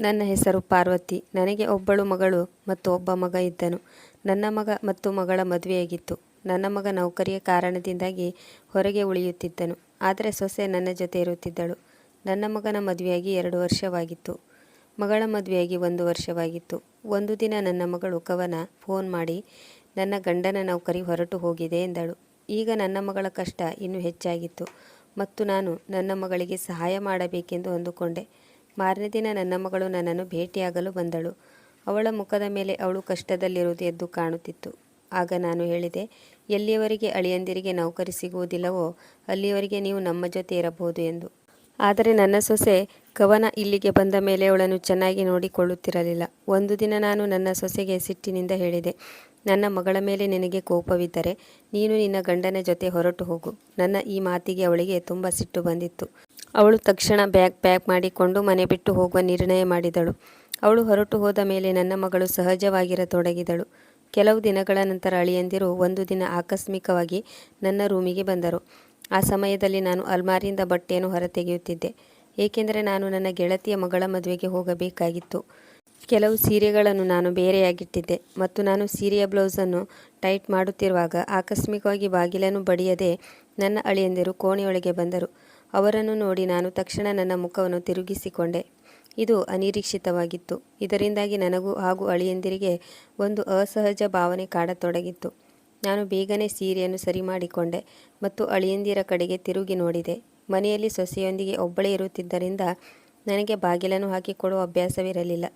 ನನ್ನ ಹೆಸರು ಪಾರ್ವತಿ. ನನಗೆ ಒಬ್ಬಳು ಮಗಳು ಮತ್ತು ಒಬ್ಬ ಮಗ ಇದ್ದನು. ನನ್ನ ಮಗ ಮತ್ತು ಮಗಳ ಮದುವೆಯಾಗಿತ್ತು. ನನ್ನ ಮಗ ನೌಕರಿಯ ಕಾರಣದಿಂದಾಗಿ ಹೊರಗೆ ಉಳಿಯುತ್ತಿದ್ದನು. ಆದರೆ ಸೊಸೆ ನನ್ನ ಜೊತೆ ಇರುತ್ತಿದ್ದಳು. ನನ್ನ ಮಗನ ಮದುವೆಯಾಗಿ ಎರಡು ವರ್ಷವಾಗಿತ್ತು. ಮಗಳ ಮದುವೆಯಾಗಿ ಒಂದು ವರ್ಷವಾಗಿತ್ತು. ಒಂದು ದಿನ ನನ್ನ ಮಗಳು ಕವನ ಫೋನ್ ಮಾಡಿ, ನನ್ನ ಗಂಡನ ನೌಕರಿ ಹೊರಟು ಹೋಗಿದೆ ಎಂದಳು. ಈಗ ನನ್ನ ಮಗಳ ಕಷ್ಟ ಇನ್ನೂ ಹೆಚ್ಚಾಗಿತ್ತು ಮತ್ತು ನಾನು ನನ್ನ ಮಗಳಿಗೆ ಸಹಾಯ ಮಾಡಬೇಕೆಂದು ಅಂದುಕೊಂಡೆ ಮಾರನೇ ದಿನ ನನ್ನ ಮಗಳು ನನ್ನನ್ನು ಭೇಟಿಯಾಗಲು ಬಂದಳು. ಅವಳ ಮುಖದ ಮೇಲೆ ಅವಳು ಕಷ್ಟದಲ್ಲಿರುವುದು ಎದ್ದು ಕಾಣುತ್ತಿತ್ತು. ಆಗ ನಾನು ಹೇಳಿದೆ, ಎಲ್ಲಿಯವರಿಗೆ ಅಳಿಯಂದಿರಿಗೆ ನೌಕರಿ ಸಿಗುವುದಿಲ್ಲವೋ, ಅಲ್ಲಿಯವರೆಗೆ ನೀವು ನಮ್ಮ ಜೊತೆ ಇರಬಹುದು ಎಂದು. ಆದರೆ ನನ್ನ ಸೊಸೆ ಕವನ ಇಲ್ಲಿಗೆ ಬಂದ ಮೇಲೆ ಅವಳನ್ನು ಚೆನ್ನಾಗಿ ನೋಡಿಕೊಳ್ಳುತ್ತಿರಲಿಲ್ಲ. ಒಂದು ದಿನ ನಾನು ನನ್ನ ಸೊಸೆಗೆ ಸಿಟ್ಟಿನಿಂದ ಹೇಳಿದೆ, ನನ್ನ ಮಗಳ ಮೇಲೆ ನಿನಗೆ ಕೋಪವಿದ್ದರೆ ನೀನು ನಿನ್ನ ಗಂಡನ ಜೊತೆ ಹೊರಟು ಹೋಗು. ನನ್ನ ಈ ಮಾತಿಗೆ ಅವಳಿಗೆ ತುಂಬ ಸಿಟ್ಟು ಬಂದಿತ್ತು. ಅವಳು ತಕ್ಷಣ ಬ್ಯಾಗ್ ಪ್ಯಾಕ್ ಮಾಡಿಕೊಂಡು ಮನೆ ಬಿಟ್ಟು ಹೋಗುವ ನಿರ್ಣಯ ಮಾಡಿದಳು. ಅವಳು ಹೊರಟು ಹೋದ ಮೇಲೆ ನನ್ನ ಮಗಳು ಸಹಜವಾಗಿರತೊಡಗಿದಳು. ಕೆಲವು ದಿನಗಳ ನಂತರ ಅಳಿಯಂದಿರು ಒಂದು ದಿನ ಆಕಸ್ಮಿಕವಾಗಿ ನನ್ನ ರೂಮಿಗೆ ಬಂದರು. ಆ ಸಮಯದಲ್ಲಿ ನಾನು ಅಲ್ಮಾರಿಯಿಂದ ಬಟ್ಟೆಯನ್ನು ಹೊರತೆಗೆಯುತ್ತಿದ್ದೆ. ಏಕೆಂದರೆ ನಾನು ನನ್ನ ಗೆಳತಿಯ ಮಗಳ ಮದುವೆಗೆ ಹೋಗಬೇಕಾಗಿತ್ತು. ಕೆಲವು ಸೀರೆಗಳನ್ನು ನಾನು ಬೇರೆಯಾಗಿಟ್ಟಿದ್ದೆ ಮತ್ತು ನಾನು ಸೀರೆಯ ಬ್ಲೌಸನ್ನು ಟೈಟ್ ಮಾಡುತ್ತಿರುವಾಗ ಆಕಸ್ಮಿಕವಾಗಿ ಬಾಗಿಲನ್ನು ಬಡಿಯದೆ ನನ್ನ ಅಳಿಯಂದಿರು ಕೋಣೆಯೊಳಗೆ ಬಂದರು. ಅವರನ್ನು ನೋಡಿ ನಾನು ತಕ್ಷಣ ನನ್ನ ಮುಖವನ್ನು ತಿರುಗಿಸಿಕೊಂಡೆ. ಇದು ಅನಿರೀಕ್ಷಿತವಾಗಿತ್ತು. ಇದರಿಂದಾಗಿ ನನಗೂ ಹಾಗೂ ಅಳಿಯಂದಿರಿಗೆ ಒಂದು ಅಸಹಜ ಭಾವನೆ ಕಾಡತೊಡಗಿತ್ತು. ನಾನು ಬೇಗನೆ ಸೀರೆಯನ್ನು ಸರಿ ಮಾಡಿಕೊಂಡೆ ಮತ್ತು ಅಳಿಯಂದಿರ ಕಡೆಗೆ ತಿರುಗಿ ನೋಡಿದೆ. ಮನೆಯಲ್ಲಿ ಸೊಸೆಯೊಂದಿಗೆ ಒಬ್ಬಳೇ ಇರುತ್ತಿದ್ದರಿಂದ ನನಗೆ ಬಾಗಿಲನ್ನು ಹಾಕಿಕೊಡುವ ಅಭ್ಯಾಸವಿರಲಿಲ್ಲ.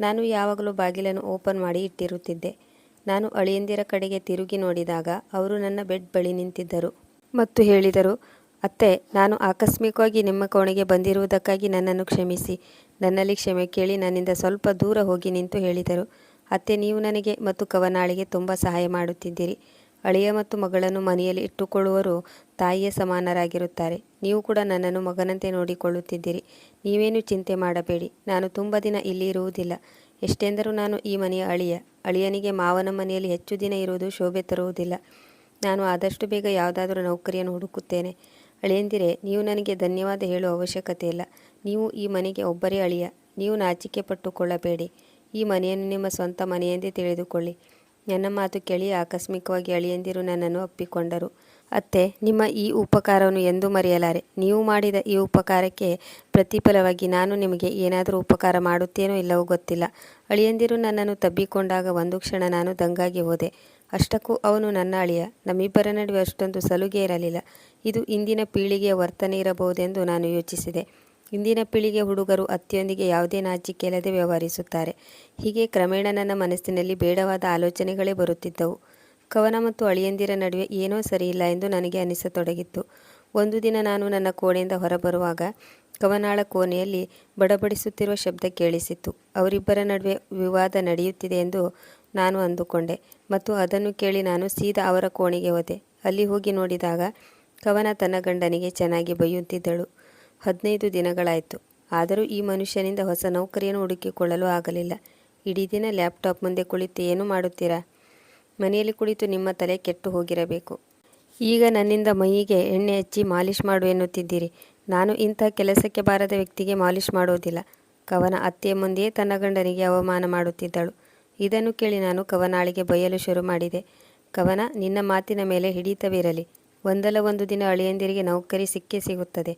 ನಾನು ಯಾವಾಗಲೂ ಬಾಗಿಲನ್ನು ಓಪನ್ ಮಾಡಿ ಇಟ್ಟಿರುತ್ತಿದ್ದೆ. ನಾನು ಅಳಿಯಂದಿರ ಕಡೆಗೆ ತಿರುಗಿ ನೋಡಿದಾಗ ಅವರು ನನ್ನ ಬೆಡ್ ಬಳಿ ನಿಂತಿದ್ದರು ಮತ್ತು ಹೇಳಿದರು ಅತ್ತೆ, ನಾನು ಆಕಸ್ಮಿಕವಾಗಿ ನಿಮ್ಮ ಕೋಣೆಗೆ ಬಂದಿರುವುದಕ್ಕಾಗಿ ನನ್ನನ್ನು ಕ್ಷಮಿಸಿ. ನನ್ನಲ್ಲಿ ಕ್ಷಮೆ ಕೇಳಿ ನನ್ನಿಂದ ಸ್ವಲ್ಪ ದೂರ ಹೋಗಿ ನಿಂತು ಹೇಳಿದರು. ಅತ್ತೆ, ನೀವು ನನಗೆ ಮತ್ತು ಕವನಾಳಿಗೆ ತುಂಬ ಸಹಾಯ ಮಾಡುತ್ತಿದ್ದೀರಿ. ಅಳಿಯ ಮತ್ತು ಮಗಳನ್ನು ಮನೆಯಲ್ಲಿ ಇಟ್ಟುಕೊಳ್ಳುವರು ತಾಯಿಯ ಸಮಾನರಾಗಿರುತ್ತಾರೆ. ನೀವು ಕೂಡ ನನ್ನನ್ನು ಮಗನಂತೆ ನೋಡಿಕೊಳ್ಳುತ್ತಿದ್ದೀರಿ. ನೀವೇನು ಚಿಂತೆ ಮಾಡಬೇಡಿ. ನಾನು ತುಂಬ ದಿನ ಇಲ್ಲಿ ಇರುವುದಿಲ್ಲ. ಎಷ್ಟೆಂದರೂ ನಾನು ಈ ಮನೆಯ ಅಳಿಯ. ಅಳಿಯನಿಗೆ ಮಾವನ ಮನೆಯಲ್ಲಿ ಹೆಚ್ಚು ದಿನ ಇರುವುದು ಶೋಭೆ ತರುವುದಿಲ್ಲ. ನಾನು ಆದಷ್ಟು ಬೇಗ ಯಾವುದಾದರೂ ನೌಕರಿಯನ್ನು ಹುಡುಕುತ್ತೇನೆ. ಅಳಿಯಂದಿರೆ, ನೀವು ನನಗೆ ಧನ್ಯವಾದ ಹೇಳುವ ಅವಶ್ಯಕತೆ ಇಲ್ಲ. ನೀವು ಈ ಮನೆಗೆ ಒಬ್ಬರೇ ಅಳಿಯ. ನೀವು ನಾಚಿಕೆ ಪಟ್ಟುಕೊಳ್ಳಬೇಡಿ. ಈ ಮನೆಯನ್ನು ನಿಮ್ಮ ಸ್ವಂತ ಮನೆಯೆಂದೇ ತಿಳಿದುಕೊಳ್ಳಿ. ನನ್ನ ಮಾತು ಕೇಳಿ ಆಕಸ್ಮಿಕವಾಗಿ ಅಳಿಯಂದಿರು ನನ್ನನ್ನು ಅಪ್ಪಿಕೊಂಡರು ಅತ್ತೆ, ನಿಮ್ಮ ಈ ಉಪಕಾರವನ್ನು ಎಂದೂ ಮರೆಯಲಾರೆ. ನೀವು ಮಾಡಿದ ಈ ಉಪಕಾರಕ್ಕೆ ಪ್ರತಿಫಲವಾಗಿ ನಾನು ನಿಮಗೆ ಏನಾದರೂ ಉಪಕಾರ ಮಾಡುತ್ತೇನೋ ಇಲ್ಲವೋ ಗೊತ್ತಿಲ್ಲ. ಅಳಿಯಂದಿರು ನನ್ನನ್ನು ತಬ್ಬಿಕೊಂಡಾಗ ಒಂದು ಕ್ಷಣ ನಾನು ದಂಗಾಗಿ ಹೋದೆ. ಅಷ್ಟಕ್ಕೂ ಅವನು ನನ್ನ ಅಳಿಯ. ನಮ್ಮಿಬ್ಬರ ನಡುವೆ ಅಷ್ಟೊಂದು ಸಲುಗೆ ಇರಲಿಲ್ಲ. ಇದು ಇಂದಿನ ಪೀಳಿಗೆಯ ವರ್ತನೆ ಇರಬಹುದೆಂದು ನಾನು ಯೋಚಿಸಿದೆ. ಇಂದಿನ ಪೀಳಿಗೆ ಹುಡುಗರು ಅತ್ತಿಯೊಂದಿಗೆ ಯಾವುದೇ ನಾಚಿಕೆ ಇಲ್ಲದೆ ವ್ಯವಹರಿಸುತ್ತಾರೆ. ಹೀಗೆ ಕ್ರಮೇಣ ನನ್ನ ಮನಸ್ಸಿನಲ್ಲಿ ಬೇಡವಾದ ಆಲೋಚನೆಗಳೇ ಬರುತ್ತಿದ್ದವು. ಕವನ ಮತ್ತು ಅಳಿಯಂದಿರ ನಡುವೆ ಏನೋ ಸರಿಯಿಲ್ಲ ಎಂದು ನನಗೆ ಅನಿಸತೊಡಗಿತ್ತು. ಒಂದು ದಿನ ನಾನು ನನ್ನ ಕೋಣೆಯಿಂದ ಹೊರಬರುವಾಗ ಕವನಾಳ ಕೋಣೆಯಲ್ಲಿ ಬಡಬಡಿಸುತ್ತಿರುವ ಶಬ್ದ ಕೇಳಿಸಿತ್ತು. ಅವರಿಬ್ಬರ ನಡುವೆ ವಿವಾದ ನಡೆಯುತ್ತಿದೆ ಎಂದು ನಾನು ಅಂದುಕೊಂಡೆ ಮತ್ತು ಅದನ್ನು ಕೇಳಿ ನಾನು ಸೀದಾ ಅವರ ಕೋಣೆಗೆ ಹೋದೆ. ಅಲ್ಲಿ ಹೋಗಿ ನೋಡಿದಾಗ ಕವನ ತನ್ನ ಗಂಡನಿಗೆ ಚೆನ್ನಾಗಿ ಬೈಯುತ್ತಿದ್ದಳು ಹದಿನೈದು ದಿನಗಳಾಯಿತು. ಆದರೂ ಈ ಮನುಷ್ಯನಿಂದ ಹೊಸ ನೌಕರಿಯನ್ನು ಹುಡುಕಿಕೊಳ್ಳಲು ಆಗಲಿಲ್ಲ. ಇಡೀ ದಿನ ಲ್ಯಾಪ್ಟಾಪ್ ಮುಂದೆ ಕುಳಿತು ಏನು ಮಾಡುತ್ತೀರಾ? ಮನೆಯಲ್ಲಿ ಕುಳಿತು ನಿಮ್ಮ ತಲೆ ಕೆಟ್ಟು ಹೋಗಿರಬೇಕು. ಈಗ ನನ್ನಿಂದ ಮೈಗೆ ಎಣ್ಣೆ ಹಚ್ಚಿ ಮಾಲಿಷ್ ಮಾಡು ಎನ್ನುತ್ತಿದ್ದೀರಿ. ನಾನು ಇಂಥ ಕೆಲಸಕ್ಕೆ ಬಾರದ ವ್ಯಕ್ತಿಗೆ ಮಾಲಿಷ್ ಮಾಡುವುದಿಲ್ಲ ಕವನ ಅತ್ತೆಯ ಮುಂದೆಯೇ ತನ್ನ ಗಂಡನಿಗೆ ಅವಮಾನ ಮಾಡುತ್ತಿದ್ದಳು. ಇದನ್ನು ಕೇಳಿ ನಾನು ಕವನಾಳಿಗೆ ಬೈಯಲು ಶುರು ಮಾಡಿದೆ. ಕವನ, ನಿನ್ನ ಮಾತಿನ ಮೇಲೆ ಹಿಡಿತವಿರಲಿ. ಒಂದಲ್ಲ ಒಂದು ದಿನ ಅಳಿಯಂದಿರಿಗೆ ನೌಕರಿ ಸಿಕ್ಕೇ ಸಿಗುತ್ತದೆ.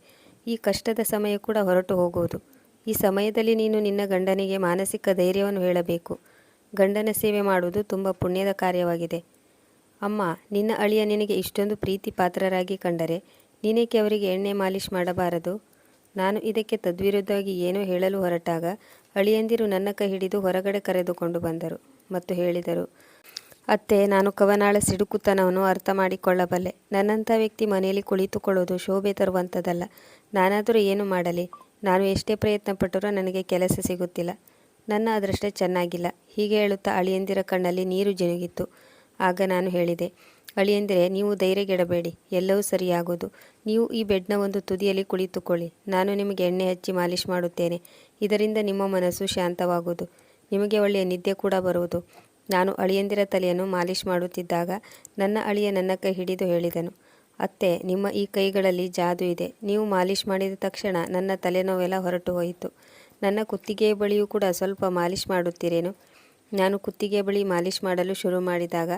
ಈ ಕಷ್ಟದ ಸಮಯ ಕೂಡ ಹೊರಟು ಹೋಗುವುದು. ಈ ಸಮಯದಲ್ಲಿ ನೀನು ನಿನ್ನ ಗಂಡನಿಗೆ ಮಾನಸಿಕ ಧೈರ್ಯವನ್ನು ಹೇಳಬೇಕು. ಗಂಡನ ಸೇವೆ ಮಾಡುವುದು ತುಂಬ ಪುಣ್ಯದ ಕಾರ್ಯವಾಗಿದೆ. ಅಮ್ಮ, ನಿನ್ನ ಅಳಿಯ ನಿನಗೆ ಇಷ್ಟೊಂದು ಪ್ರೀತಿ ಪಾತ್ರರಾಗಿ ಕಂಡರೆ ನೀನೇಕೆ ಅವರಿಗೆ ಎಣ್ಣೆ ಮಾಲಿಷ್ ಮಾಡಬಾರದು? ನಾನು ಇದಕ್ಕೆ ತದ್ವಿರುದ್ಧವಾಗಿ ಏನೋ ಹೇಳಲು ಹೊರಟಾಗ ಅಳಿಯಂದಿರು ನನ್ನ ಕೈ ಹಿಡಿದು ಹೊರಗಡೆ ಕರೆದುಕೊಂಡು ಬಂದರು ಮತ್ತು ಹೇಳಿದರು ಅತ್ತೆ, ನಾನು ಕವನಾಳ ಸಿಡುಕುತನವನ್ನು ಅರ್ಥ ಮಾಡಿಕೊಳ್ಳಬಲ್ಲೆ. ನನ್ನಂಥ ವ್ಯಕ್ತಿ ಮನೆಯಲ್ಲಿ ಕುಳಿತುಕೊಳ್ಳೋದು ಶೋಭೆ ತರುವಂಥದ್ದಲ್ಲ. ನಾನಾದರೂ ಏನು ಮಾಡಲಿ? ನಾನು ಎಷ್ಟೇ ಪ್ರಯತ್ನ ಪಟ್ಟರೂ ನನಗೆ ಕೆಲಸ ಸಿಗುತ್ತಿಲ್ಲ. ನನ್ನ ಅದೃಷ್ಟ ಚೆನ್ನಾಗಿಲ್ಲ. ಹೀಗೆ ಹೇಳುತ್ತಾ ಅಳಿಯಂದಿರ ಕಣ್ಣಲ್ಲಿ ನೀರು ಜಿನುಗಿತ್ತು. ಆಗ ನಾನು ಹೇಳಿದೆ, ಅಳಿಯಂದಿರೆ, ನೀವು ಧೈರ್ಯಗೆಡಬೇಡಿ. ಎಲ್ಲವೂ ಸರಿಯಾಗುವುದು ನೀವು ಈ ಬೆಡ್ನ ಒಂದು ತುದಿಯಲ್ಲಿ ಕುಳಿತುಕೊಳ್ಳಿ. ನಾನು ನಿಮಗೆ ಎಣ್ಣೆ ಹಚ್ಚಿ ಮಾಲಿಷ್ ಮಾಡುತ್ತೇನೆ. ಇದರಿಂದ ನಿಮ್ಮ ಮನಸ್ಸು ಶಾಂತವಾಗುವುದು ನಿಮಗೆ ಒಳ್ಳೆಯ ನಿದ್ದೆ ಕೂಡ ಬರುವುದು. ನಾನು ಅಳಿಯಂದಿರ ತಲೆಯನ್ನು ಮಾಲಿಷ್ ಮಾಡುತ್ತಿದ್ದಾಗ ನನ್ನ ಅಳಿಯ ನನ್ನ ಕೈ ಹಿಡಿದು ಹೇಳಿದನು, ಅತ್ತೆ, ನಿಮ್ಮ ಈ ಕೈಗಳಲ್ಲಿ ಜಾದು ಇದೆ. ನೀವು ಮಾಲಿಷ್ ಮಾಡಿದ ತಕ್ಷಣ ನನ್ನ ತಲೆನೋವೆಲ್ಲ ಹೊರಟು ಹೋಯಿತು ನನ್ನ ಕುತ್ತಿಗೆಯ ಬಳಿಯೂ ಕೂಡ ಸ್ವಲ್ಪ ಮಾಲಿಷ್ ಮಾಡುತ್ತೀರೇನು? ನಾನು ಕುತ್ತಿಗೆ ಬಳಿ ಮಾಲಿಷ್ ಮಾಡಲು ಶುರು ಮಾಡಿದಾಗ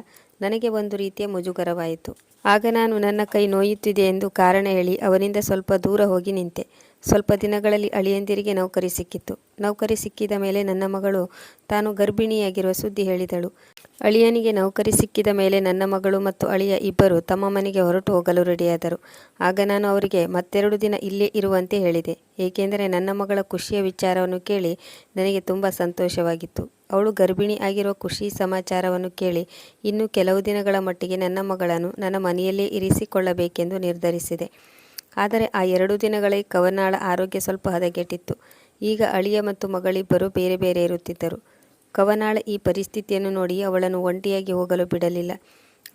ನನಗೆ ಒಂದು ರೀತಿಯ ಮುಜುಗರವಾಯಿತು. ಆಗ ನಾನು ನನ್ನ ಕೈ ನೋಯುತ್ತಿದೆ ಎಂದು ಕಾರಣ ಹೇಳಿ ಅವನಿಂದ ಸ್ವಲ್ಪ ದೂರ ಹೋಗಿ ನಿಂತೆ. ಸ್ವಲ್ಪ ದಿನಗಳಲ್ಲಿ ಅಳಿಯಂದಿರಿಗೆ ನೌಕರಿ ಸಿಕ್ಕಿತ್ತು. ನೌಕರಿ ಸಿಕ್ಕಿದ ಮೇಲೆ ನನ್ನ ಮಗಳು ತಾನು ಗರ್ಭಿಣಿಯಾಗಿರುವ ಸುದ್ದಿ ಹೇಳಿದಳು. ಅಳಿಯನಿಗೆ ನೌಕರಿ ಸಿಕ್ಕಿದ ಮೇಲೆ ನನ್ನ ಮಗಳು ಮತ್ತು ಅಳಿಯ ಇಬ್ಬರು ತಮ್ಮ ಮನೆಗೆ ಹೊರಟು ಹೋಗಲು ರೆಡಿಯಾದರು. ಆಗ ನಾನು ಅವರಿಗೆ, ಮತ್ತೆರಡು ದಿನ ಇಲ್ಲೇ ಇರುವಂತೆ ಹೇಳಿದೆ. ಏಕೆಂದರೆ ನನ್ನ ಮಗಳ ಖುಷಿಯ ವಿಚಾರವನ್ನು ಕೇಳಿ ನನಗೆ ತುಂಬ ಸಂತೋಷವಾಗಿತ್ತು. ಅವಳು ಗರ್ಭಿಣಿ ಆಗಿರುವ ಖುಷಿ ಸಮಾಚಾರವನ್ನು ಕೇಳಿ ಇನ್ನು ಕೆಲವು ದಿನಗಳ ಮಟ್ಟಿಗೆ ನನ್ನ ಮಗಳನ್ನು ನನ್ನ ಮನೆಯಲ್ಲೇ ಇರಿಸಿಕೊಳ್ಳಬೇಕೆಂದು ನಿರ್ಧರಿಸಿದೆ. ಆದರೆ ಆ ಎರಡು ದಿನಗಳೇ ಕವನಾಳ ಆರೋಗ್ಯ ಸ್ವಲ್ಪ ಹದಗೆಟ್ಟಿತ್ತು. ಈಗ ಅಳಿಯ ಮತ್ತು ಮಗಳಿಬ್ಬರು ಬೇರೆ ಬೇರೆ ಇರುತ್ತಿದ್ದರು. ಕವನಾಳ ಈ ಪರಿಸ್ಥಿತಿಯನ್ನು ನೋಡಿ ಅವಳನ್ನು ಒಂಟಿಯಾಗಿ ಹೋಗಲು ಬಿಡಲಿಲ್ಲ.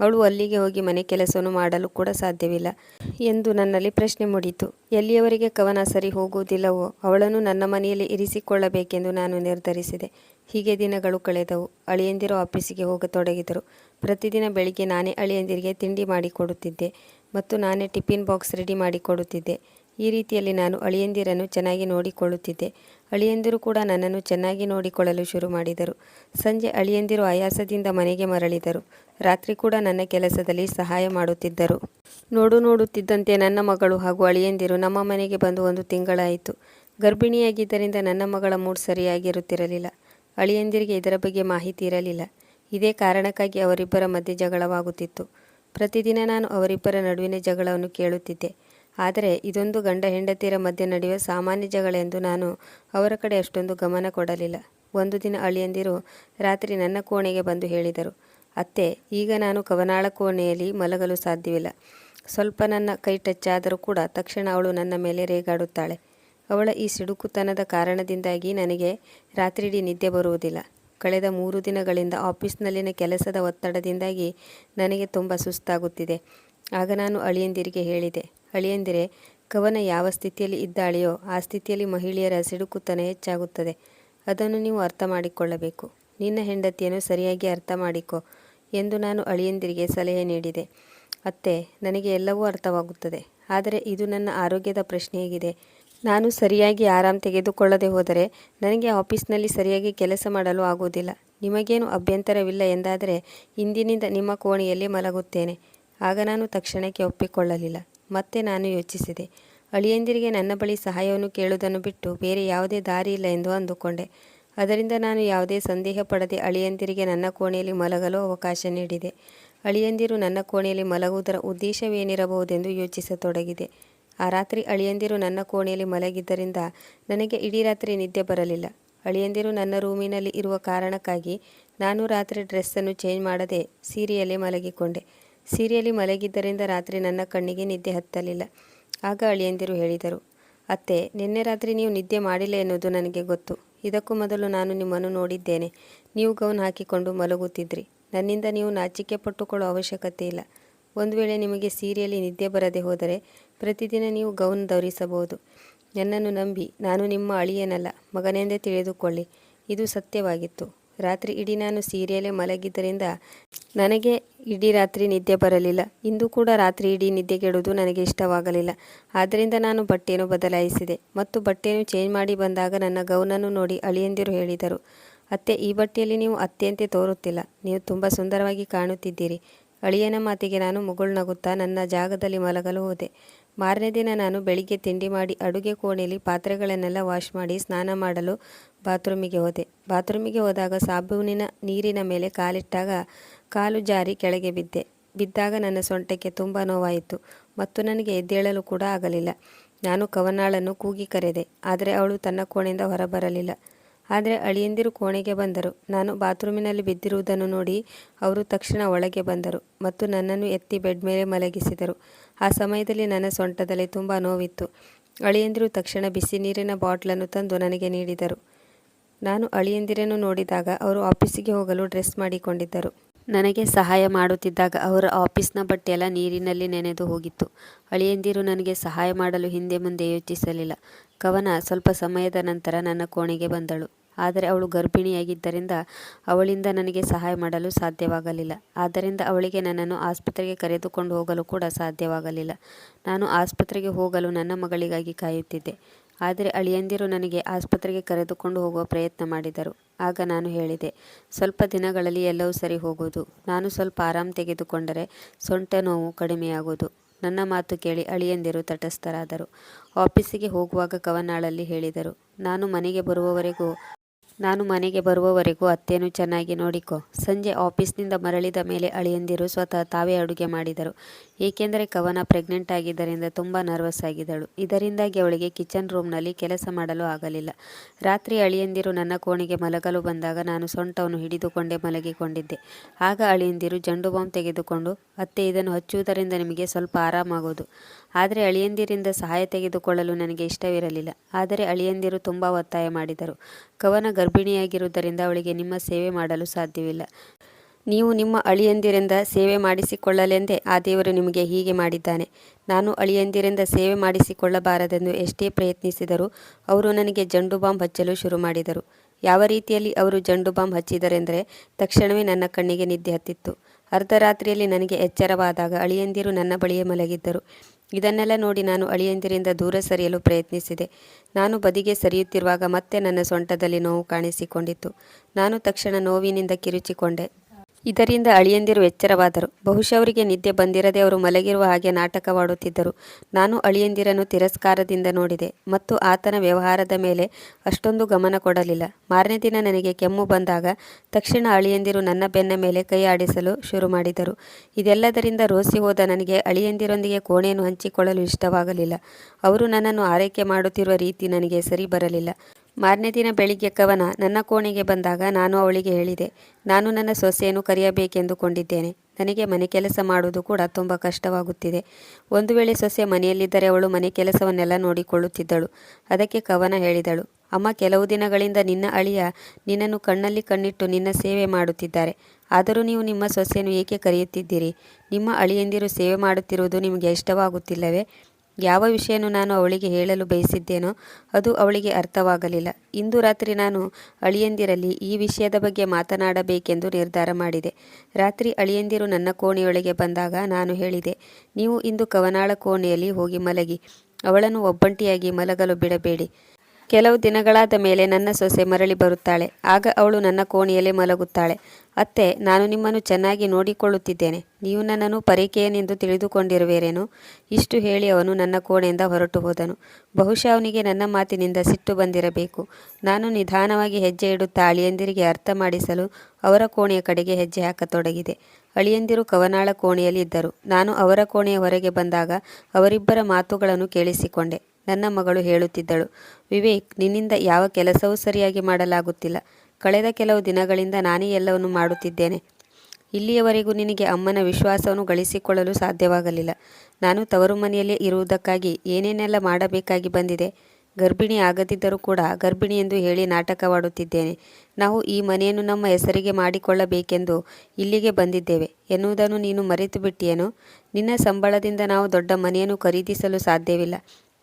ಅವಳು ಅಲ್ಲಿಗೆ ಹೋಗಿ ಮನೆ ಕೆಲಸವನ್ನು ಮಾಡಲು ಕೂಡ ಸಾಧ್ಯವಿಲ್ಲ ಎಂದು ನನ್ನಲ್ಲಿ ಪ್ರಶ್ನೆ ಮೂಡಿತು. ಎಲ್ಲಿಯವರೆಗೆ ಕವನ ಸರಿ ಹೋಗುವುದಿಲ್ಲವೋ ಅವಳನ್ನು ನನ್ನ ಮನೆಯಲ್ಲಿ ಇರಿಸಿಕೊಳ್ಳಬೇಕೆಂದು ನಾನು ನಿರ್ಧರಿಸಿದೆ. ಹೀಗೆ ದಿನಗಳು ಕಳೆದವು. ಅಳಿಯಂದಿರು ಆಫೀಸಿಗೆ ಹೋಗತೊಡಗಿದರು. ಪ್ರತಿದಿನ ಬೆಳಿಗ್ಗೆ ನಾನೇ ಅಳಿಯಂದಿರಿಗೆ ತಿಂಡಿ ಮಾಡಿಕೊಡುತ್ತಿದ್ದೆ ಮತ್ತು ನಾನೇ ಟಿಫಿನ್ ಬಾಕ್ಸ್ ರೆಡಿ ಮಾಡಿಕೊಡುತ್ತಿದ್ದೆ. ಈ ರೀತಿಯಲ್ಲಿ ನಾನು ಅಳಿಯಂದಿರನ್ನು ಚೆನ್ನಾಗಿ ನೋಡಿಕೊಳ್ಳುತ್ತಿದ್ದೆ. ಅಳಿಯಂದಿರು ಕೂಡ ನನ್ನನ್ನು ಚೆನ್ನಾಗಿ ನೋಡಿಕೊಳ್ಳಲು ಶುರು ಮಾಡಿದರು. ಸಂಜೆ ಅಳಿಯಂದಿರು ಆಯಾಸದಿಂದ ಮನೆಗೆ ಮರಳಿದರು. ರಾತ್ರಿ ಕೂಡ ನನ್ನ ಕೆಲಸದಲ್ಲಿ ಸಹಾಯ ಮಾಡುತ್ತಿದ್ದರು. ನೋಡು ನೋಡುತ್ತಿದ್ದಂತೆ ನನ್ನ ಮಗಳು ಹಾಗೂ ಅಳಿಯಂದಿರು ನಮ್ಮ ಮನೆಗೆ ಬಂದು ಒಂದು ತಿಂಗಳಾಯಿತು. ಗರ್ಭಿಣಿಯಾಗಿದ್ದರಿಂದ ನನ್ನ ಮಗಳ ಮೂಡ್ ಸರಿಯಾಗಿರುತ್ತಿರಲಿಲ್ಲ. ಅಳಿಯಂದಿರಿಗೆ ಇದರ ಬಗ್ಗೆ ಮಾಹಿತಿ ಇರಲಿಲ್ಲ. ಇದೇ ಕಾರಣಕ್ಕಾಗಿ ಅವರಿಬ್ಬರ ಮಧ್ಯೆ ಜಗಳವಾಗುತ್ತಿತ್ತು. ಪ್ರತಿದಿನ ನಾನು ಅವರಿಬ್ಬರ ನಡುವಿನ ಜಗಳವನ್ನು ಕೇಳುತ್ತಿದ್ದೆ. ಆದರೆ ಇದೊಂದು ಗಂಡ ಹೆಂಡತಿಯರ ಮಧ್ಯೆ ನಡೆಯುವ ಸಾಮಾನ್ಯ ಜಗಳ ಎಂದು ನಾನು ಅವರ ಕಡೆ ಅಷ್ಟೊಂದು ಗಮನ ಕೊಡಲಿಲ್ಲ. ಒಂದು ದಿನ ಅಳಿಯಂದಿರು ರಾತ್ರಿ ನನ್ನ ಕೋಣೆಗೆ ಬಂದು ಹೇಳಿದರು, ಅತ್ತೆ, ಈಗ ನಾನು ಕವನಾಳ ಕೋಣೆಯಲ್ಲಿ ಮಲಗಲು ಸಾಧ್ಯವಿಲ್ಲ. ಸ್ವಲ್ಪ ನನ್ನ ಕೈ ಟಚ್ ಆದರೂ ಕೂಡ ತಕ್ಷಣ ಅವಳು ನನ್ನ ಮೇಲೆ ರೇಗಾಡುತ್ತಾಳೆ. ಅವಳ ಈ ಸಿಡುಕುತನದ ಕಾರಣದಿಂದಾಗಿ ನನಗೆ ರಾತ್ರಿಡೀ ನಿದ್ದೆ ಬರುವುದಿಲ್ಲ. ಕಳೆದ ಮೂರು ದಿನಗಳಿಂದ ಆಫೀಸ್ನಲ್ಲಿನ ಕೆಲಸದ ಒತ್ತಡದಿಂದಾಗಿ ನನಗೆ ತುಂಬ ಸುಸ್ತಾಗುತ್ತಿದೆ. ಆಗ ನಾನು ಅಳಿಯಂದಿರಿಗೆ ಹೇಳಿದೆ ಅಳಿಯಂದಿರೆ ಕವನ ಯಾವ ಸ್ಥಿತಿಯಲ್ಲಿ ಇದ್ದಾಳೆಯೋ ಆ ಸ್ಥಿತಿಯಲ್ಲಿ ಮಹಿಳೆಯರ ಸಿಡುಕುತನ ಹೆಚ್ಚಾಗುತ್ತದೆ. ಅದನ್ನು ನೀವು ಅರ್ಥ ಮಾಡಿಕೊಳ್ಳಬೇಕು ನಿನ್ನ ಹೆಂಡತಿಯನ್ನು ಸರಿಯಾಗಿ ಅರ್ಥ ಮಾಡಿಕೊ ಎಂದು ನಾನು ಅಳಿಯಂದಿರಿಗೆ ಸಲಹೆ ನೀಡಿದೆ. ಅತ್ತೆ, ನನಗೆ ಎಲ್ಲವೂ ಅರ್ಥವಾಗುತ್ತದೆ. ಆದರೆ ಇದು ನನ್ನ ಆರೋಗ್ಯದ ಪ್ರಶ್ನೆಯಾಗಿದೆ. ನಾನು ಸರಿಯಾಗಿ ಆರಾಮ್ ತೆಗೆದುಕೊಳ್ಳದೆ ಹೋದರೆ ನನಗೆ ಆಫೀಸ್ನಲ್ಲಿ ಸರಿಯಾಗಿ ಕೆಲಸ ಮಾಡಲು ಆಗುವುದಿಲ್ಲ. ನಿಮಗೇನು ಅಭ್ಯಂತರವಿಲ್ಲ ಎಂದಾದರೆ ಇಂದಿನಿಂದ ನಿಮ್ಮ ಕೋಣೆಯಲ್ಲಿ ಮಲಗುತ್ತೇನೆ. ಆಗ ನಾನು ತಕ್ಷಣಕ್ಕೆ ಒಪ್ಪಿಕೊಳ್ಳಲಿಲ್ಲ. ಮತ್ತೆ ನಾನು ಯೋಚಿಸಿದೆ. ಅಳಿಯಂದಿರಿಗೆ ನನ್ನ ಬಳಿ ಸಹಾಯವನ್ನು ಕೇಳುವುದನ್ನು ಬಿಟ್ಟು ಬೇರೆ ಯಾವುದೇ ದಾರಿ ಇಲ್ಲ ಎಂದು ಅಂದುಕೊಂಡೆ. ಅದರಿಂದ ನಾನು ಯಾವುದೇ ಸಂದೇಹ ಪಡದೆ ಅಳಿಯಂದಿರಿಗೆ ನನ್ನ ಕೋಣೆಯಲ್ಲಿ ಮಲಗಲು ಅವಕಾಶ ನೀಡಿದೆ. ಅಳಿಯಂದಿರು ನನ್ನ ಕೋಣೆಯಲ್ಲಿ ಮಲಗುವುದರ ಉದ್ದೇಶವೇನಿರಬಹುದೆಂದು ಯೋಚಿಸತೊಡಗಿದೆ. ಆ ರಾತ್ರಿ ಅಳಿಯಂದಿರು ನನ್ನ ಕೋಣೆಯಲ್ಲಿ ಮಲಗಿದ್ದರಿಂದ ನನಗೆ ಇಡೀ ರಾತ್ರಿ ನಿದ್ದೆ ಬರಲಿಲ್ಲ. ಅಳಿಯಂದಿರು ನನ್ನ ರೂಮಿನಲ್ಲಿ ಇರುವ ಕಾರಣಕ್ಕಾಗಿ ನಾನು ರಾತ್ರಿ ಡ್ರೆಸ್ಸನ್ನು ಚೇಂಜ್ ಮಾಡದೆ ಸೀರೆಯಲ್ಲೇ ಮಲಗಿಕೊಂಡೆ. ಸೀರೆಯಲ್ಲಿ ಮಲಗಿದ್ದರಿಂದ ರಾತ್ರಿ ನನ್ನ ಕಣ್ಣಿಗೆ ನಿದ್ದೆ ಹತ್ತಲಿಲ್ಲ. ಆಗ ಅಳಿಯಂದಿರು ಹೇಳಿದರು, ಅತ್ತೆ, ನಿನ್ನೆ ರಾತ್ರಿ ನೀವು ನಿದ್ದೆ ಮಾಡಿಲ್ಲ ಎನ್ನುವುದು ನನಗೆ ಗೊತ್ತು. ಇದಕ್ಕೂ ಮೊದಲು ನಾನು ನಿಮ್ಮನ್ನು ನೋಡಿದ್ದೇನೆ. ನೀವು ಗೌನ್ ಹಾಕಿಕೊಂಡು ಮಲಗುತ್ತಿದ್ರಿ. ನನ್ನಿಂದ ನೀವು ನಾಚಿಕೆ ಪಟ್ಟುಕೊಳ್ಳೋ ಅವಶ್ಯಕತೆ ಇಲ್ಲ. ಒಂದು ವೇಳೆ ನಿಮಗೆ ಸೀರೆಯಲ್ಲಿ ನಿದ್ದೆ ಬರದೆ ಹೋದರೆ ಪ್ರತಿದಿನ ನೀವು ಗೌನ್ ಧರಿಸಬಹುದು. ನನ್ನನ್ನು ನಂಬಿ, ನಾನು ನಿಮ್ಮ ಅಳಿಯೇನಲ್ಲ. ಮಗನೆಂದೇ ತಿಳಿದುಕೊಳ್ಳಿ. ಇದು ಸತ್ಯವಾಗಿತ್ತು. ರಾತ್ರಿ ಇಡೀ ನಾನು ಸೀರಿಯಲೇ ಮಲಗಿದ್ದರಿಂದ ನನಗೆ ಇಡೀ ರಾತ್ರಿ ನಿದ್ದೆ ಬರಲಿಲ್ಲ. ಇಂದು ಕೂಡ ರಾತ್ರಿ ಇಡೀ ನಿದ್ದೆಗೆಡುವುದು ನನಗೆ ಇಷ್ಟವಾಗಲಿಲ್ಲ. ಆದ್ದರಿಂದ ನಾನು ಬಟ್ಟೆಯನ್ನು ಬದಲಾಯಿಸಿದೆ ಮತ್ತು ಬಟ್ಟೆಯನ್ನು ಚೇಂಜ್ ಮಾಡಿ ಬಂದಾಗ ನನ್ನ ಗೌನನ್ನು ನೋಡಿ ಅಳಿಯಂದಿರು ಹೇಳಿದರು, ಅತ್ತೆ, ಈ ಬಟ್ಟೆಯಲ್ಲಿ ನೀವು ಅತ್ತೆಯಂತೆ ತೋರುತ್ತಿಲ್ಲ. ನೀವು ತುಂಬ ಸುಂದರವಾಗಿ ಕಾಣುತ್ತಿದ್ದೀರಿ. ಅಳಿಯನ ಮಾತಿಗೆ ನಾನು ಮುಗುಳ್ನಗುತ್ತಾ ನನ್ನ ಜಾಗದಲ್ಲಿ ಮಲಗಲು ಹೋದೆ. ಮಾರನೇ ದಿನ ನಾನು ಬೆಳಿಗ್ಗೆ ತಿಂಡಿ ಮಾಡಿ ಅಡುಗೆ ಕೋಣೆಯಲ್ಲಿ ಪಾತ್ರೆಗಳನ್ನೆಲ್ಲ ವಾಶ್ ಮಾಡಿ ಸ್ನಾನ ಮಾಡಲು ಬಾತ್ರೂಮಿಗೆ ಹೋದೆ. ಬಾತ್ರೂಮಿಗೆ ಹೋದಾಗ ಸಾಬೂನಿನ ನೀರಿನ ಮೇಲೆ ಕಾಲಿಟ್ಟಾಗ ಕಾಲು ಜಾರಿ ಕೆಳಗೆ ಬಿದ್ದೆ. ಬಿದ್ದಾಗ ನನ್ನ ಸೊಂಟಕ್ಕೆ ತುಂಬ ನೋವಾಯಿತು. ಮತ್ತು ನನಗೆ ಎದ್ದೇಳಲು ಕೂಡ ಆಗಲಿಲ್ಲ. ನಾನು ಕವನಾಳನ್ನು ಕೂಗಿ ಕರೆದೆ. ಆದರೆ ಅವಳು ತನ್ನ ಕೋಣೆಯಿಂದ ಹೊರಬರಲಿಲ್ಲ. ಆದರೆ ಅಳಿಯಂದಿರು ಕೋಣೆಗೆ ಬಂದರು. ನಾನು ಬಾತ್ರೂಮಿನಲ್ಲಿ ಬಿದ್ದಿರುವುದನ್ನು ನೋಡಿ ಅವರು ತಕ್ಷಣ ಒಳಗೆ ಬಂದರು ಮತ್ತು ನನ್ನನ್ನು ಎತ್ತಿ ಬೆಡ್ ಮೇಲೆ ಮಲಗಿಸಿದರು. ಆ ಸಮಯದಲ್ಲಿ ನನ್ನ ಸೊಂಟದಲ್ಲಿ ತುಂಬ ನೋವಿತ್ತು. ಅಳಿಯಂದಿರು ತಕ್ಷಣ ಬಿಸಿ ನೀರಿನ ಬಾಟ್ಲನ್ನು ತಂದು ನನಗೆ ನೀಡಿದರು. ನಾನು ಅಳಿಯಂದಿರನ್ನು ನೋಡಿದಾಗ ಅವರು ಆಫೀಸಿಗೆ ಹೋಗಲು ಡ್ರೆಸ್ ಮಾಡಿಕೊಂಡಿದ್ದರು. ನನಗೆ ಸಹಾಯ ಮಾಡುತ್ತಿದ್ದಾಗ ಅವರ ಆಫೀಸ್ನ ಬಟ್ಟೆಯೆಲ್ಲ ನೀರಿನಲ್ಲಿ ನೆನೆದು ಹೋಗಿತ್ತು. ಅಳಿಯಂದಿರು ನನಗೆ ಸಹಾಯ ಮಾಡಲು ಹಿಂದೆ ಮುಂದೆ ಯೋಚಿಸಲಿಲ್ಲ. ಕವನ ಸ್ವಲ್ಪ ಸಮಯದ ನಂತರ ನನ್ನ ಕೋಣೆಗೆ ಬಂದಳು. ಆದರೆ ಅವಳು ಗರ್ಭಿಣಿಯಾಗಿದ್ದರಿಂದ ಅವಳಿಂದ ನನಗೆ ಸಹಾಯ ಮಾಡಲು ಸಾಧ್ಯವಾಗಲಿಲ್ಲ. ಆದ್ದರಿಂದ ಅವಳಿಗೆ ನನ್ನನ್ನು ಆಸ್ಪತ್ರೆಗೆ ಕರೆದುಕೊಂಡು ಹೋಗಲು ಕೂಡ ಸಾಧ್ಯವಾಗಲಿಲ್ಲ. ನಾನು ಆಸ್ಪತ್ರೆಗೆ ಹೋಗಲು ನನ್ನ ಮಗಳಿಗಾಗಿ ಕಾಯುತ್ತಿದ್ದೆ. ಆದರೆ ಅಳಿಯಂದಿರು ನನಗೆ ಆಸ್ಪತ್ರೆಗೆ ಕರೆದುಕೊಂಡು ಹೋಗುವ ಪ್ರಯತ್ನ ಮಾಡಿದರು. ಆಗ ನಾನು ಹೇಳಿದೆ, ಸ್ವಲ್ಪ ದಿನಗಳಲ್ಲಿ ಎಲ್ಲವೂ ಸರಿ ಹೋಗುವುದು. ನಾನು ಸ್ವಲ್ಪ ಆರಾಮ್ ತೆಗೆದುಕೊಂಡರೆ ಸೊಂಟ ನೋವು ಕಡಿಮೆಯಾಗುವುದು. ನನ್ನ ಮಾತು ಕೇಳಿ ಅಳಿಯಂದಿರು ತಟಸ್ಥರಾದರು. ಆಫೀಸಿಗೆ ಹೋಗುವಾಗ ಕವನಾಳಲ್ಲಿ ಹೇಳಿದರು, ನಾನು ಮನೆಗೆ ಬರುವವರೆಗೂ ನಾನು ಮನೆಗೆ ಬರುವವರೆಗೂ ಅತ್ತೆಯನ್ನು ಚೆನ್ನಾಗಿ ನೋಡಿಕೊ. ಸಂಜೆ ಆಫೀಸ್ನಿಂದ ಮರಳಿದ ಮೇಲೆ ಅಳಿಯಂದಿರು ಸ್ವತಃ ತಾವೇ ಅಡುಗೆ ಮಾಡಿದರು. ಏಕೆಂದರೆ ಕವನ ಪ್ರೆಗ್ನೆಂಟ್ ಆಗಿದ್ದರಿಂದ ತುಂಬ ನರ್ವಸ್ ಆಗಿದ್ದಳು. ಇದರಿಂದಾಗಿ ಅವಳಿಗೆ ಕಿಚನ್ ರೂಮ್ನಲ್ಲಿ ಕೆಲಸ ಮಾಡಲು ಆಗಲಿಲ್ಲ. ರಾತ್ರಿ ಅಳಿಯಂದಿರು ನನ್ನ ಕೋಣೆಗೆ ಮಲಗಲು ಬಂದಾಗ ನಾನು ಸೊಂಟವನ್ನು ಹಿಡಿದುಕೊಂಡೇ ಮಲಗಿಕೊಂಡಿದ್ದೆ. ಆಗ ಅಳಿಯಂದಿರು ಜಂಡು ಬಾಂಬ್ ತೆಗೆದುಕೊಂಡು, ಅತ್ತೆ, ಇದನ್ನು ಹಚ್ಚುವುದರಿಂದ ನಿಮಗೆ ಸ್ವಲ್ಪ ಆರಾಮಾಗೋದು ಆದರೆ ಅಳಿಯಂದಿರಿಂದ ಸಹಾಯ ತೆಗೆದುಕೊಳ್ಳಲು ನನಗೆ ಇಷ್ಟವಿರಲಿಲ್ಲ. ಆದರೆ ಅಳಿಯಂದಿರು ತುಂಬ ಒತ್ತಾಯ ಮಾಡಿದರು. ಕವನ ಗರ್ಭಿಣಿಯಾಗಿರುವುದರಿಂದ ಅವಳಿಗೆ ನಿಮ್ಮ ಸೇವೆ ಮಾಡಲು ಸಾಧ್ಯವಿಲ್ಲ. ನೀವು ನಿಮ್ಮ ಅಳಿಯಂದಿರಿಂದ ಸೇವೆ ಮಾಡಿಸಿಕೊಳ್ಳಲೆಂದೇ ಆ ದೇವರು ನಿಮಗೆ ಹೀಗೆ ಮಾಡಿದ್ದಾನೆ. ನಾನು ಅಳಿಯಂದಿರಿಂದ ಸೇವೆ ಮಾಡಿಸಿಕೊಳ್ಳಬಾರದೆಂದು ಎಷ್ಟೇ ಪ್ರಯತ್ನಿಸಿದರೂ ಅವರು ನನಗೆ ಜಂಡು ಬಾಂಬ್ ಹಚ್ಚಲು ಶುರು ಮಾಡಿದರು. ಯಾವ ರೀತಿಯಲ್ಲಿ ಅವರು ಜಂಡು ಬಾಂಬ್ ಹಚ್ಚಿದರೆಂದರೆ ತಕ್ಷಣವೇ ನನ್ನ ಕಣ್ಣಿಗೆ ನಿದ್ದೆ ಹತ್ತಿತ್ತು. ಅರ್ಧರಾತ್ರಿಯಲ್ಲಿ ನನಗೆ ಎಚ್ಚರವಾದಾಗ ಅಳಿಯಂದಿರು ನನ್ನ ಬಳಿಯೇ ಮಲಗಿದ್ದರು. ಇದನ್ನೆಲ್ಲ ನೋಡಿ ನಾನು ಅಳಿಯಂದಿರಿಂದ ದೂರ ಸರಿಯಲು ಪ್ರಯತ್ನಿಸಿದೆ. ನಾನು ಬದಿಗೆ ಸರಿಯುತ್ತಿರುವಾಗ ಮತ್ತೆ ನನ್ನ ಸೊಂಟದಲ್ಲಿ ನೋವು ಕಾಣಿಸಿಕೊಂಡಿತ್ತು. ನಾನು ತಕ್ಷಣ ನೋವಿನಿಂದ ಕಿರುಚಿಕೊಂಡೆ. ಇದರಿಂದ ಅಳಿಯಂದಿರು ಎಚ್ಚರವಾದರು. ಬಹುಶಃ ಅವರಿಗೆ ನಿದ್ದೆ ಬಂದಿರದೆ ಅವರು ಮಲಗಿರುವ ಹಾಗೆ ನಾಟಕವಾಡುತ್ತಿದ್ದರು. ನಾನು ಅಳಿಯಂದಿರನ್ನು ತಿರಸ್ಕಾರದಿಂದ ನೋಡಿದೆ. ಮತ್ತು ಆತನ ವ್ಯವಹಾರದ ಮೇಲೆ ಅಷ್ಟೊಂದು ಗಮನ ಕೊಡಲಿಲ್ಲ. ಮಾರನೇ ದಿನ ನನಗೆ ಕೆಮ್ಮು ಬಂದಾಗ ತಕ್ಷಣ ಅಳಿಯಂದಿರು ನನ್ನ ಬೆನ್ನ ಮೇಲೆ ಕೈ ಆಡಿಸಲು ಶುರು ಮಾಡಿದರು. ಇದೆಲ್ಲದರಿಂದ ರೋಸಿ ಹೋದ ನನಗೆ ಅಳಿಯಂದಿರೊಂದಿಗೆ ಕೋಣೆಯನ್ನು ಹಂಚಿಕೊಳ್ಳಲು ಇಷ್ಟವಾಗಲಿಲ್ಲ. ಅವರು ನನ್ನನ್ನು ಆರೈಕೆ ಮಾಡುತ್ತಿರುವ ರೀತಿ ನನಗೆ ಸರಿ ಬರಲಿಲ್ಲ. ಮಾರನೇ ದಿನ ಬೆಳಿಗ್ಗೆ ಕವನ ನನ್ನ ಕೋಣೆಗೆ ಬಂದಾಗ ನಾನು ಅವಳಿಗೆ ಹೇಳಿದೆ, ನಾನು ನನ್ನ ಸೊಸೆಯನ್ನು ಕರೆಯಬೇಕೆಂದುಕೊಂಡಿದ್ದೇನೆ. ನನಗೆ ಮನೆ ಕೆಲಸ ಮಾಡುವುದು ಕೂಡ ತುಂಬ ಕಷ್ಟವಾಗುತ್ತಿದೆ. ಒಂದು ವೇಳೆ ಸೊಸೆ ಮನೆಯಲ್ಲಿದ್ದರೆ ಅವಳು ಮನೆ ಕೆಲಸವನ್ನೆಲ್ಲ ನೋಡಿಕೊಳ್ಳುತ್ತಿದ್ದಳು. ಅದಕ್ಕೆ ಕವನ ಹೇಳಿದಳು, ಅಮ್ಮ, ಕೆಲವು ದಿನಗಳಿಂದ ನಿನ್ನ ಅಳಿಯ ನಿನ್ನನ್ನು ಕಣ್ಣಲ್ಲಿ ಕಣ್ಣಿಟ್ಟು ನಿನ್ನ ಸೇವೆ ಮಾಡುತ್ತಿದ್ದಾರೆ. ಆದರೂ ನೀವು ನಿಮ್ಮ ಸೊಸೆಯನ್ನು ಏಕೆ ಕರೆಯುತ್ತಿದ್ದೀರಿ? ನಿಮ್ಮ ಅಳಿಯಂದಿರು ಸೇವೆ ಮಾಡುತ್ತಿರುವುದು ನಿಮಗೆ ಇಷ್ಟವಾಗುತ್ತಿಲ್ಲವೇ? ಯಾವ ವಿಷಯವನ್ನು ನಾನು ಅವಳಿಗೆ ಹೇಳಲು ಬಯಸಿದ್ದೇನೋ ಅದು ಅವಳಿಗೆ ಅರ್ಥವಾಗಲಿಲ್ಲ. ಇಂದು ರಾತ್ರಿ ನಾನು ಅಳಿಯಂದಿರಲ್ಲಿ ಈ ವಿಷಯದ ಬಗ್ಗೆ ಮಾತನಾಡಬೇಕೆಂದು ನಿರ್ಧಾರ ಮಾಡಿದೆ. ರಾತ್ರಿ ಅಳಿಯಂದಿರು ನನ್ನ ಕೋಣೆಯೊಳಗೆ ಬಂದಾಗ ನಾನು ಹೇಳಿದೆ, ನೀವು ಇಂದು ಕವನಾಳ ಕೋಣೆಯಲ್ಲಿ ಹೋಗಿ ಮಲಗಿ, ಅವಳನ್ನು ಒಬ್ಬಂಟಿಯಾಗಿ ಮಲಗಲು ಬಿಡಬೇಡಿ. ಕೆಲವು ದಿನಗಳಾದ ಮೇಲೆ ನನ್ನ ಸೊಸೆ ಮರಳಿ ಬರುತ್ತಾಳೆ. ಆಗ ಅವಳು ನನ್ನ ಕೋಣೆಯಲ್ಲೇ ಮಲಗುತ್ತಾಳೆ. ಅತ್ತೆ, ನಾನು ನಿಮ್ಮನ್ನು ಚೆನ್ನಾಗಿ ನೋಡಿಕೊಳ್ಳುತ್ತಿದ್ದೇನೆ. ನೀವು ನನ್ನನ್ನು ಪರಿಕೆಯನೆಂದು ತಿಳಿದುಕೊಂಡಿರುವಿರೇನು? ಇಷ್ಟು ಹೇಳಿ ಅವನು ನನ್ನ ಕೋಣೆಯಿಂದ ಹೊರಟು ಹೋದನು. ಬಹುಶಃ ಅವನಿಗೆ ನನ್ನ ಮಾತಿನಿಂದ ಸಿಟ್ಟು ಬಂದಿರಬೇಕು. ನಾನು ನಿಧಾನವಾಗಿ ಹೆಜ್ಜೆ ಇಡುತ್ತಾ ಅಳಿಯಂದಿರಿಗೆ ಅರ್ಥ ಮಾಡಿಸಲು ಅವರ ಕೋಣೆಯ ಕಡೆಗೆ ಹೆಜ್ಜೆ ಹಾಕತೊಡಗಿದೆ. ಅಳಿಯಂದಿರು ಕವನಾಳ ಕೋಣೆಯಲ್ಲಿ ಇದ್ದರು ನಾನು ಅವರ ಕೋಣೆಯ ಹೊರಗೆ ಬಂದಾಗ ಅವರಿಬ್ಬರ ಮಾತುಗಳನ್ನು ಕೇಳಿಸಿಕೊಂಡೆ. ನನ್ನ ಮಗಳು ಹೇಳುತ್ತಿದ್ದಳು. ವಿವೇಕ್, ನಿನ್ನಿಂದ ಯಾವ ಕೆಲಸವೂ ಸರಿಯಾಗಿ ಮಾಡಲಾಗುತ್ತಿಲ್ಲ. ಕಳೆದ ಕೆಲವು ದಿನಗಳಿಂದ ನಾನೇ ಎಲ್ಲವನ್ನು ಮಾಡುತ್ತಿದ್ದೇನೆ. ಇಲ್ಲಿಯವರೆಗೂ ನಿನಗೆ ಅಮ್ಮನ ವಿಶ್ವಾಸವನ್ನು ಗಳಿಸಿಕೊಳ್ಳಲು ಸಾಧ್ಯವಾಗಲಿಲ್ಲ. ನಾನು ತವರು ಮನೆಯಲ್ಲೇ ಇರುವುದಕ್ಕಾಗಿ ಏನೇನೆಲ್ಲ ಮಾಡಬೇಕಾಗಿ ಬಂದಿದೆ? ಗರ್ಭಿಣಿ ಆಗದಿದ್ದರೂ ಕೂಡ ಗರ್ಭಿಣಿ ಎಂದು ಹೇಳಿ ನಾಟಕವಾಡುತ್ತಿದ್ದೇನೆ. ನಾವು ಈ ಮನೆಯನ್ನು ನಮ್ಮ ಹೆಸರಿಗೆ ಮಾಡಿಕೊಳ್ಳಬೇಕೆಂದು ಇಲ್ಲಿಗೆ ಬಂದಿದ್ದೇವೆ. ಎನ್ನುವುದನ್ನು ನೀನು ಮರೆತು ಬಿಟ್ಟಿಯೇನು ನಿನ್ನ ಸಂಬಳದಿಂದ ನಾವು ದೊಡ್ಡ ಮನೆಯನ್ನು ಖರೀದಿಸಲು ಸಾಧ್ಯವಿಲ್ಲ.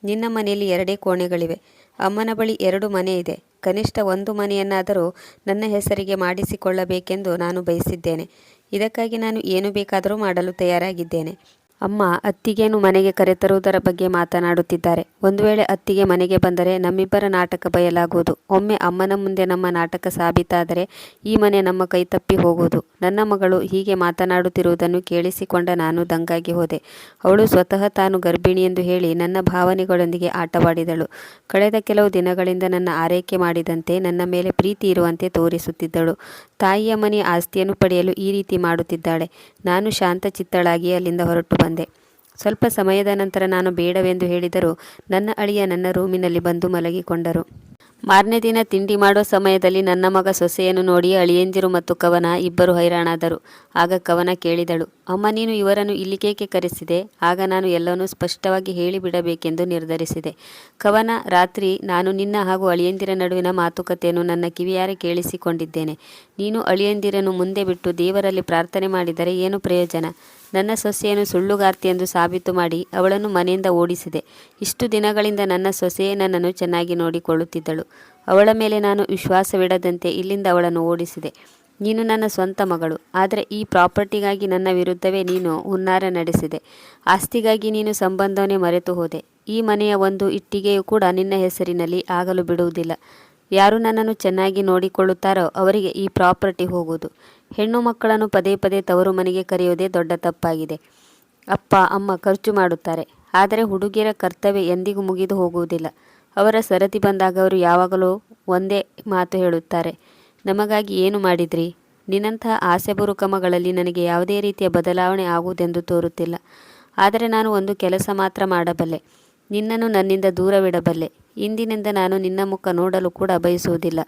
ನಿನ್ನ ಮನೆಯಲ್ಲಿ ಎರಡೇ ಕೋಣೆಗಳಿವೆ. ಅಮ್ಮನ ಬಳಿ ಎರಡು ಮನೆ ಇದೆ. ಕನಿಷ್ಠ ಒಂದು ಮನೆಯನ್ನಾದರೂ ನನ್ನ ಹೆಸರಿಗೆ ಮಾಡಿಸಿಕೊಳ್ಳಬೇಕೆಂದು ನಾನು ಬಯಸಿದ್ದೇನೆ. ಇದಕ್ಕಾಗಿ ನಾನು ಏನು ಬೇಕಾದರೂ ಮಾಡಲು ತಯಾರಾಗಿದ್ದೇನೆ. ಅಮ್ಮ ಅತ್ತಿಗೆಯನ್ನು ಮನೆಗೆ ಕರೆತರುವುದರ ಬಗ್ಗೆ ಮಾತನಾಡುತ್ತಿದ್ದಾರೆ. ಒಂದು ವೇಳೆ ಅತ್ತಿಗೆ ಮನೆಗೆ ಬಂದರೆ ನಮ್ಮಿಬ್ಬರ ನಾಟಕ ಬಯಲಾಗುವುದು. ಒಮ್ಮೆ ಅಮ್ಮನ ಮುಂದೆ ನಮ್ಮ ನಾಟಕ ಸಾಬೀತಾದರೆ ಈ ಮನೆ ನಮ್ಮ ಕೈ ತಪ್ಪಿ ಹೋಗುವುದು. ನನ್ನ ಮಗಳು ಹೀಗೆ ಮಾತನಾಡುತ್ತಿರುವುದನ್ನು ಕೇಳಿಸಿಕೊಂಡ ನಾನು ದಂಗಾಗಿ ಹೋದೆ. ಅವಳು ಸ್ವತಃ ತಾನು ಗರ್ಭಿಣಿ ಎಂದು ಹೇಳಿ ನನ್ನ ಭಾವನೆಗಳೊಂದಿಗೆ ಆಟವಾಡಿದಳು. ಕಳೆದ ಕೆಲವು ದಿನಗಳಿಂದ ನನ್ನ ಆರೈಕೆ ಮಾಡಿದಂತೆ ನನ್ನ ಮೇಲೆ ಪ್ರೀತಿ ಇರುವಂತೆ ತೋರಿಸುತ್ತಿದ್ದಳು. ತಾಯಿಯ ಮನೆಯ ಆಸ್ತಿಯನ್ನು ಪಡೆಯಲು ಈ ರೀತಿ ಮಾಡುತ್ತಿದ್ದಾಳೆ. ನಾನು ಶಾಂತ ಚಿತ್ತಳಾಗಿ ಅಲ್ಲಿಂದ ಹೊರಟು ಬಂದೆ. ಸ್ವಲ್ಪ ಸಮಯದ ನಂತರ ನಾನು ಬೇಡವೆಂದು ಹೇಳಿದರೂ ನನ್ನ ಅಳಿಯ ನನ್ನ ರೂಮಿನಲ್ಲಿ ಬಂದು ಮಲಗಿಕೊಂಡರು. ಮಾರನೇ ದಿನ ತಿಂಡಿ ಮಾಡೋ ಸಮಯದಲ್ಲಿ ನನ್ನ ಮಗ ಸೊಸೆಯನ್ನು ನೋಡಿ ಅಳಿಯಂದಿರು ಮತ್ತು ಕವನ ಇಬ್ಬರು ಹೈರಾಣಾದರು. ಆಗ ಕವನ ಕೇಳಿದಳು, ಅಮ್ಮ, ನೀನು ಇವರನ್ನು ಇಲ್ಲಿಗೇಕೆ ಕರೆಸಿದೆ? ಆಗ ನಾನು ಎಲ್ಲವನ್ನೂ ಸ್ಪಷ್ಟವಾಗಿ ಹೇಳಿಬಿಡಬೇಕೆಂದು ನಿರ್ಧರಿಸಿದೆ. ಕವನ, ರಾತ್ರಿ ನಾನು ನಿನ್ನ ಹಾಗೂ ಅಳಿಯಂದಿರ ನಡುವಿನ ಮಾತುಕತೆಯನ್ನು ನನ್ನ ಕಿವಿಯಾರೆ ಕೇಳಿಸಿಕೊಂಡಿದ್ದೇನೆ. ನೀನು ಅಳಿಯಂದಿರನ್ನು ಮುಂದೆ ಬಿಟ್ಟು ದೇವರಲ್ಲಿ ಪ್ರಾರ್ಥನೆ ಮಾಡಿದರೆ ಏನು ಪ್ರಯೋಜನ? ನನ್ನ ಸೊಸೆಯನ್ನು ಸುಳ್ಳುಗಾರ್ತಿ ಎಂದು ಸಾಬೀತು ಮಾಡಿ ಅವಳನ್ನು ಮನೆಯಿಂದ ಓಡಿಸಿದೆ. ಇಷ್ಟು ದಿನಗಳಿಂದ ನನ್ನ ಸೊಸೆಯೇ ನನ್ನನ್ನು ಚೆನ್ನಾಗಿ ನೋಡಿಕೊಳ್ಳುತ್ತಿದ್ದಳು. ಅವಳ ಮೇಲೆ ನಾನು ವಿಶ್ವಾಸವಿಡದಂತೆ ಇಲ್ಲಿಂದ ಅವಳನ್ನು ಓಡಿಸಿದೆ. ನೀನು ನನ್ನ ಸ್ವಂತ ಮಗಳು. ಆದರೆ ಈ ಪ್ರಾಪರ್ಟಿಗಾಗಿ ನನ್ನ ವಿರುದ್ಧವೇ ನೀನು ಹುನ್ನಾರ ನಡೆಸಿದೆ. ಆಸ್ತಿಗಾಗಿ ನೀನು ಸಂಬಂಧವನ್ನೇ ಮರೆತು ಹೋದೆ. ಈ ಮನೆಯ ಒಂದು ಇಟ್ಟಿಗೆಯೂ ಕೂಡ ನಿನ್ನ ಹೆಸರಿನಲ್ಲಿ ಆಗಲು ಬಿಡುವುದಿಲ್ಲ. ಯಾರು ನನ್ನನ್ನು ಚೆನ್ನಾಗಿ ನೋಡಿಕೊಳ್ಳುತ್ತಾರೋ ಅವರಿಗೆ ಈ ಪ್ರಾಪರ್ಟಿ ಹೋಗುವುದು. ಹೆಣ್ಣು ಮಕ್ಕಳನ್ನು ಪದೇ ಪದೇ ತವರು ಮನೆಗೆ ಕರೆಯುವುದೇ ದೊಡ್ಡ ತಪ್ಪಾಗಿದೆ. ಅಪ್ಪ, ಅಮ್ಮ ಖರ್ಚು ಮಾಡುತ್ತಾರೆ. ಆದರೆ ಹುಡುಗಿಯರ ಕರ್ತವ್ಯ ಎಂದಿಗೂ ಮುಗಿದು ಹೋಗುವುದಿಲ್ಲ. ಅವರ ಸರತಿ ಬಂದಾಗ ಅವರು ಯಾವಾಗಲೂ ಒಂದೇ ಮಾತು ಹೇಳುತ್ತಾರೆ. ನಮಗಾಗಿ ಏನು ಮಾಡಿದ್ರಿ? ನಿನ್ನಂತಹ ಆಸೆ ಬುರುಕಮಗಳಲ್ಲಿ ನನಗೆ ಯಾವುದೇ ರೀತಿಯ ಬದಲಾವಣೆ ಆಗುವುದೆಂದು ತೋರುತ್ತಿಲ್ಲ. ಆದರೆ ನಾನು ಒಂದು ಕೆಲಸ ಮಾತ್ರ ಮಾಡಬಲ್ಲೆ. ನಿನ್ನನ್ನು ನನ್ನಿಂದ ದೂರವಿಡಬಲ್ಲೆ. ಇಂದಿನಿಂದ ನಾನು ನಿನ್ನ ಮುಖ ನೋಡಲು ಕೂಡ ಬಯಸುವುದಿಲ್ಲ.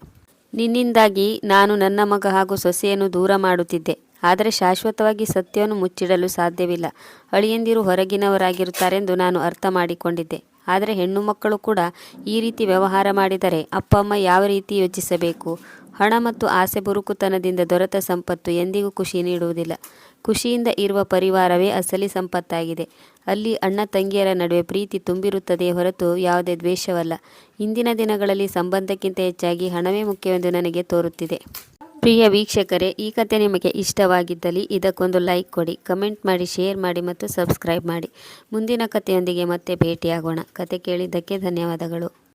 ನಿನ್ನಿಂದಾಗಿ ನಾನು ನನ್ನ ಮಗ ಹಾಗೂ ಸೊಸೆಯನ್ನು ದೂರ ಮಾಡುತ್ತಿದ್ದೆ. ಆದರೆ ಶಾಶ್ವತವಾಗಿ ಸತ್ಯವನ್ನು ಮುಚ್ಚಿಡಲು ಸಾಧ್ಯವಿಲ್ಲ. ಅಳಿಯಂದಿರು ಹೊರಗಿನವರಾಗಿರುತ್ತಾರೆಂದು ನಾನು ಅರ್ಥ ಮಾಡಿಕೊಂಡಿದ್ದೆ. ಆದರೆ ಹೆಣ್ಣು ಮಕ್ಕಳು ಕೂಡ ಈ ರೀತಿ ವ್ಯವಹಾರ ಮಾಡಿದರೆ ಅಪ್ಪ ಅಮ್ಮ ಯಾವ ರೀತಿ ಯೋಚಿಸಬೇಕು? ಹಣ ಮತ್ತು ಆಸೆ ಬುರುಕುತನದಿಂದ ದೊರೆತ ಸಂಪತ್ತು ಎಂದಿಗೂ ಖುಷಿ ನೀಡುವುದಿಲ್ಲ. ಖುಷಿಯಿಂದ ಇರುವ ಪರಿವಾರವೇ ಅಸಲಿ ಸಂಪತ್ತಾಗಿದೆ. ಅಲ್ಲಿ ಅಣ್ಣ ತಂಗಿಯರ ನಡುವೆ ಪ್ರೀತಿ ತುಂಬಿರುತ್ತದೆ ಹೊರತು ಯಾವುದೇ ದ್ವೇಷವಲ್ಲ. ಇಂದಿನ ದಿನಗಳಲ್ಲಿ ಸಂಬಂಧಕ್ಕಿಂತ ಹೆಚ್ಚಾಗಿ ಹಣವೇ ಮುಖ್ಯವೆಂದು ನನಗೆ ತೋರುತ್ತಿದೆ. ಪ್ರಿಯ ವೀಕ್ಷಕರೇ, ಈ ಕತೆ ನಿಮಗೆ ಇಷ್ಟವಾಗಿದ್ದಲ್ಲಿ ಇದಕ್ಕೊಂದು ಲೈಕ್ ಕೊಡಿ, ಕಮೆಂಟ್ ಮಾಡಿ, ಶೇರ್ ಮಾಡಿ ಮತ್ತು ಸಬ್ಸ್ಕ್ರೈಬ್ ಮಾಡಿ. ಮುಂದಿನ ಕಥೆಯೊಂದಿಗೆ ಮತ್ತೆ ಭೇಟಿಯಾಗೋಣ. ಕತೆ ಕೇಳಿದ್ದಕ್ಕೆ ಧನ್ಯವಾದಗಳು.